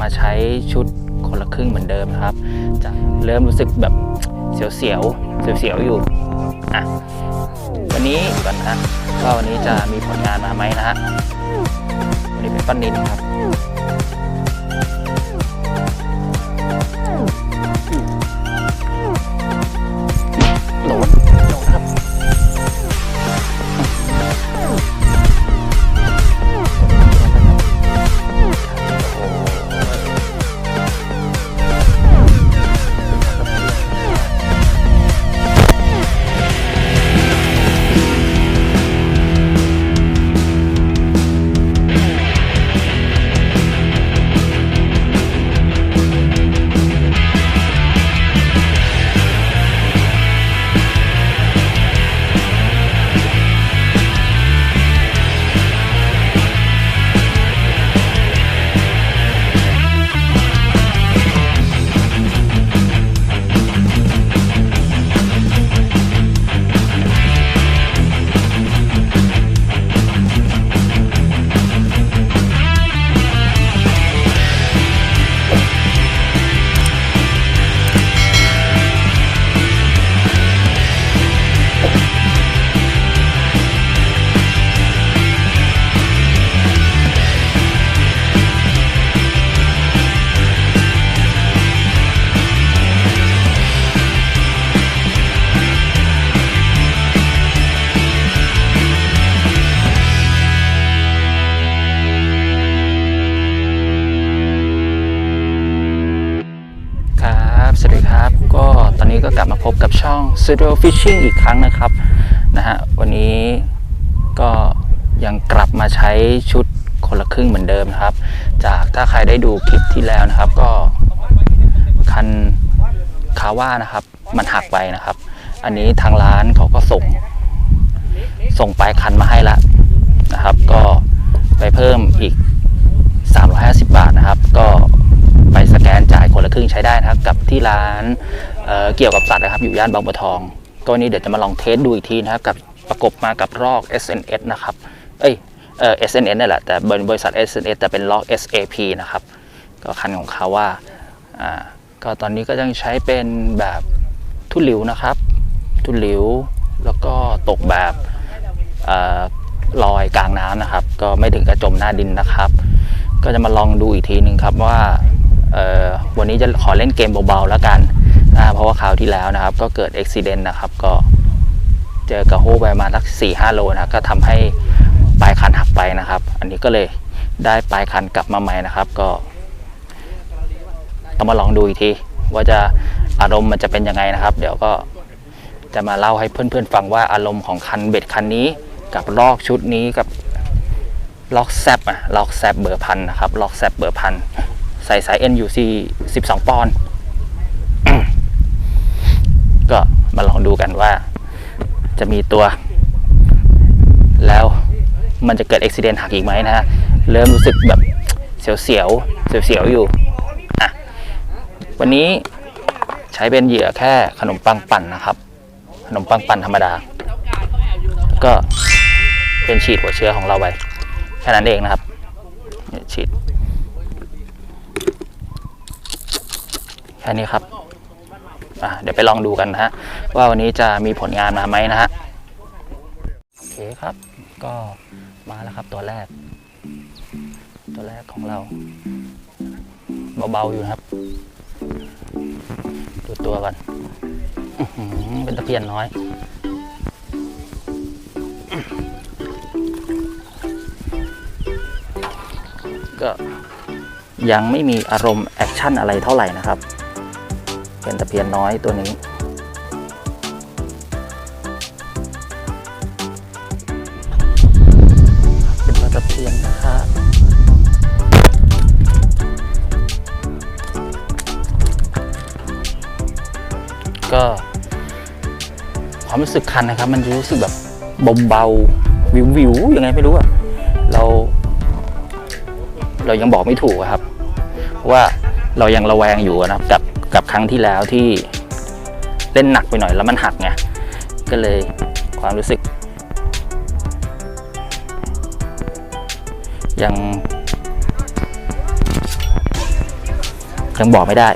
มาใช้ชุดคนละครึ่งเหมือนเดิมนะครับ จะเริ่มรู้สึกแบบเสียวๆเสียวๆอยู่อะวันนี้ก่อนนะก็วันนี้จะมีผลงานมาไหมนะฮะวันนี้เป็นป้านินครับ อง Studio Fishing อีกครั้งนะครับนะฮะวันนี้ก็ยังกลับมาใช้ชุดคนละครึ่งเหมือนเดิมนะครับ จากถ้าใครได้ดูคลิปที่แล้วนะครับ ก็คันคาว่านะครับ มันหักไปนะครับ อันนี้ทางร้านเขาก็ส่ง ส่งปลายคันมาให้ละนะครับ ก็ไปเพิ่มอีก 350 บาทนะครับ ก็ ไปสแกนจ่ายคนละครึ่งใช้ได้นะครับกับที่ร้านเเกี่ยวกับสัตว์นะครับ อยู่ย่านบางบัวทอง ก็วันนี้เดี๋ยวจะมาลองเทสดูอีกทีนะครับกับประกบมากับลอก SNS นะครับ เอ้ยเออ SNS นี่แหละแต่บริษัท SNS แต่เป็นลอก SAP นะครับ ก็คันของเขาว่าอ่าก็ตอนนี้ก็ยังใช้เป็นแบบทุ่นหลิวนะครับ ทุ่นหลิวแล้วก็ตกแบบอลอยกลางน้ำนะครับ ก็ไม่ถึงกระจมหน้าดินนะครับ ก็จะมาลองดูอีกทีหนึ่งครับว่า วันนี้จะขอเล่นเกมเบาๆแล้วกันนะเพราะว่าคราวที่แล้วนะครับ ก็เกิดอุบิเหตุนะครับ ก็เจอกระโฮไปประมาณสักสี่ห้าโลนะก็ทำให้ปลายคันหักไปนะครับ อันนี้ก็เลยได้ปลายคันกลับมาใหม่นะครับ ก็ต้องมาลองดูอีกทีว่าจะอารมณ์มันจะเป็นยังไงนะครับ เดี๋ยวก็จะมาเล่าให้เพื่อนๆฟังว่าอารมณ์ของคันเบ็ดคันนี้ กับลอกชุดนี้กับล็อกแซบอะล็อกแซบเบอร์พันนะครับล็อกแซบเบอร์พัน ใส่สาย NUC 12ปอนด์ก็มาลองดูกันว่า จะมีตัว แล้วมันจะเกิดอุบิเหตุหักอีกไหมนะฮะเริ่มรู้สึกแบบเสียวเสียวเสียวเสียวๆอยู่อะวันนี้ใช้เป็นเหยื่อแค่ขนมปังปั่นนะครับ ขนมปังปั่นธรรมดา ก็เป็นฉีดหัวเชื้อของเราไปแค่นั้นเองนะครับฉีด ค่นี้ครับอะเดี๋ยวไปลองดูกันนะฮะว่าวันนี้จะมีผลงานมาไหมนะฮะโอเคครับ ก็มาแล้วครับตัวแรก ตัวแรกของเราเบาๆอยู่นะครับดูตัวก่อนเป็นตะเพียนน้อยก็ยังไม่มีอารมณ์แอคชั่นอะไรเท่าไหร่นะครับ เป็นตะเพียนน้อยตัวนี้ เป็นปลาตะเพียนนะครับก็ความรู้สึกคันนะครับ มันจะรู้สึกแบบเบาๆวิวๆยังไงไม่รู้อะเรา เรายังบอกไม่ถูกครับ เพราะว่าเรายังระแวงอยู่นะครับกับ กับครั้งที่แล้วที่เล่นหนักไปหน่อยแล้วมันหักไงก็เลยความรู้สึก ยัง ยังบอกไม่ได้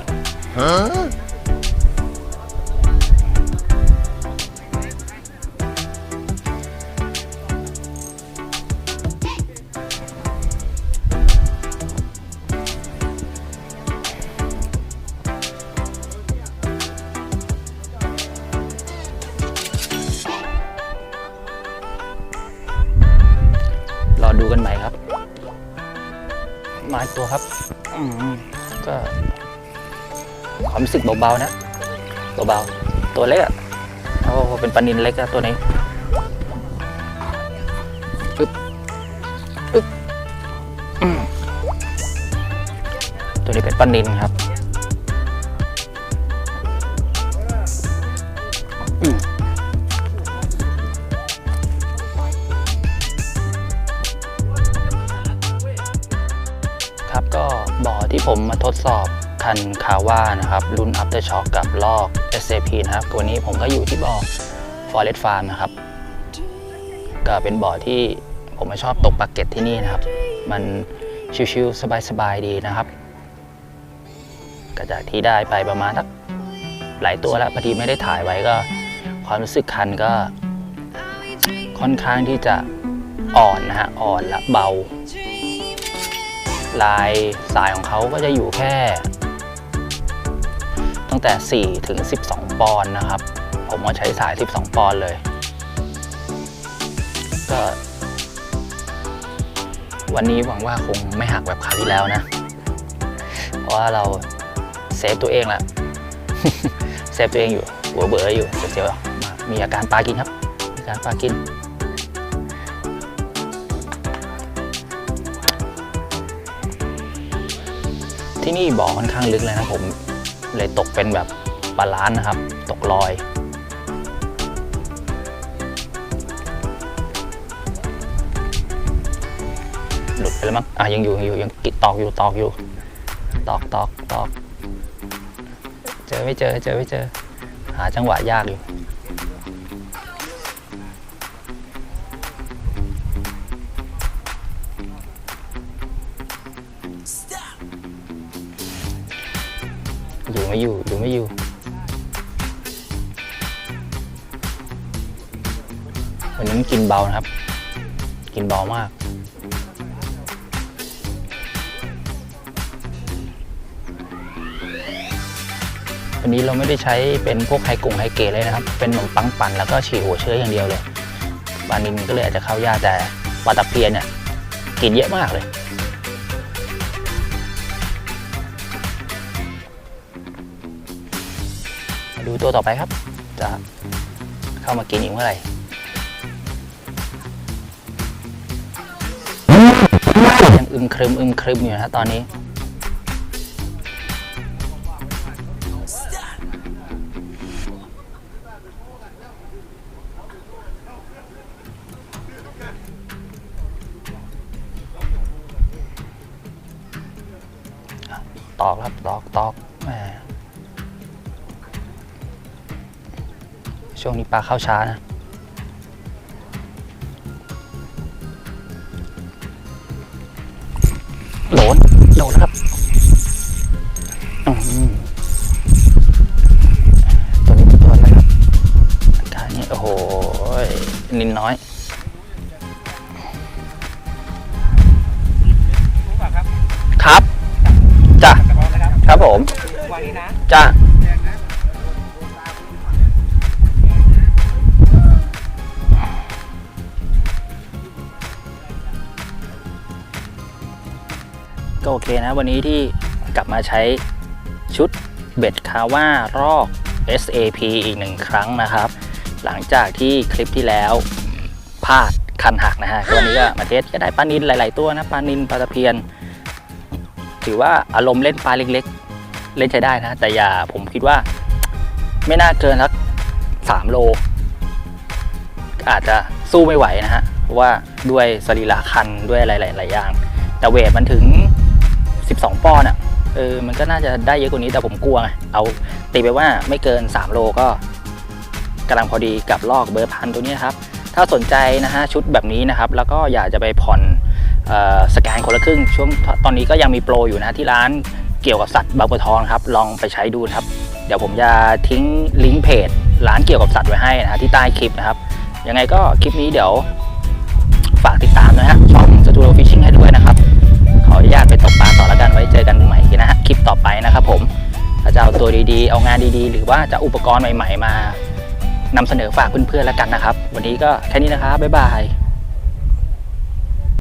ความรู้สึกเบาๆนะเบาๆตัวเล็กอะโอ้เป็นปลานินเล็กอะตัวนี้อึ๊บอึ๊บตัวนี้เป็นปลานินครับครับก็บ่อที่ผมมาทดสอบ คันคาว่านะครับ รุ่น Aftershock กับลอก SAP นะครับวันนี้ผมก็อยู่ที่บ่อ Forest Farm นะครับ ก็เป็นบ่อที่ผมชอบตกปลาเก็ตที่นี่นะครับ มันชิวๆสบายๆดีนะครับก็จากที่ได้ไปประมาณสักหลายตัวแล้วพอดีไม่ได้ถ่ายไว้ก็ ความรู้สึกคันก็ค่อนข้างที่จะอ่อนนะฮะอ่อนและเบา ลายสายของเขาก็จะอยู่แค่ แต่ 4 ถึง 12 ปอนด์นะครับ ผมก็ใช้สาย 12 ปอนด์เลย ก็ วันนี้หวังว่าคงไม่หักแบบคราวที่แล้วนะ เพราะว่าเราเซฟตัวเองละเซฟตัวเองอยู่หัวเบื่ออยู่เสียวๆมามีอาการปลากินครับมีอาการปลากินที่นี่บ่อค่อนข้างลึกเลยนะผม เลยตกเป็นแบบบาลานซ์นะครับ ตกลอย หลุดไปแล้วมั้งอะยังอยู่ยังอยู่ยังกิดตอกอยู่ตอกอยู่ ตอกตอกตอก เจอไม่เจอเจอไม่เจอ หาจังหวะยากอยู่ อยู่ไม่อยู่อยู่ไม่อยู่ วันนี้มันกินเบานะครับ กินเบามากวันนี้เราไม่ได้ใช้เป็นพวกไฮกงไฮเกตเลยนะครับ เป็นขนมปังปั่นแล้วก็ฉีดหัวเชื้ออย่างเดียวเลยปลานินก็เลยอาจจะเข้ายากแต่ปลาตะเพียนเนี่ยกินเยอะมากเลย ดูตัวต่อไปครับ จะเข้ามากินอีกเมื่อไหร่ยังอึมครึมอึมครึมอยู่นะตอนนี้ ตอกครับ ตอกตอกแหม ช่วงนี้ปลาเข้าช้านะโดนโดนแล้วครับอืมตัวนี้เป็นตัวอะไรครับอาการนี้โอ้โหนินน้อยรู้ป่ะครับครับจ้ะกระเพาะนะครับครับผมวันนี้นะจ้ะ ก็โอเคนะวันนี้ที่กลับมาใช้ชุดเบ็ดคาว่ารอก SAP อีกหนึ่งครั้งนะครับ หลังจากที่คลิปที่แล้วพลาดคันหักนะฮะตัวนี้ก็มาเทสก็ได้ปลานินหลาย ๆ ตัวนะปลานินปลาตะเพียน ถือว่าอารมณ์เล่นปลาเล็ก ๆ เล่นใช้ได้นะ แต่อย่าผมคิดว่า ไม่น่าเกินสักสามโล อาจจะสู้ไม่ไหวนะฮะเพราะว่าด้วยสรีระคันด้วยหลายๆอย่าง แต่เวทมันถึง 2ปอนด์อะเออมันก็น่าจะได้เยอะกว่านี้แต่ผมกลัวไงเอาตีไปว่าไม่เกิน 3 โลก็กำลังพอดีกับลอกเบอร์พันตัวนี้ครับ ถ้าสนใจนะฮะชุดแบบนี้นะครับ แล้วก็อยากจะไปผ่อนออสแกนคนละครึ่งช่วงตอนนี้ก็ยังมีโปรอยู่นะที่ร้านเกี่ยวกับสัตว์บางบัวทองครับ ลองไปใช้ดูครับ เดี๋ยวผมจะทิ้งลิงก์เพจร้านเกี่ยวกับสัตว์ไว้ให้นะฮะที่ใต้คลิปนะครับ ยังไงก็คลิปนี้เดี๋ยวฝากติดตามนะฮะช่องสตูดิโอฟิชชิ่งให้ด้วยนะครับ นุญาตไปตกปลาต่อแล้วกันไว้เจอกันใหม่นะฮะคลิปต่อไปนะครับผมถ้าจะเอาตัวดีๆ เอางานดีๆ หรือว่าจะอุปกรณ์ใหม่ ๆ มานำเสนอฝากเพื่อนๆแล้วกันนะครับ วันนี้ก็แค่นี้นะครับบ๊ายบาย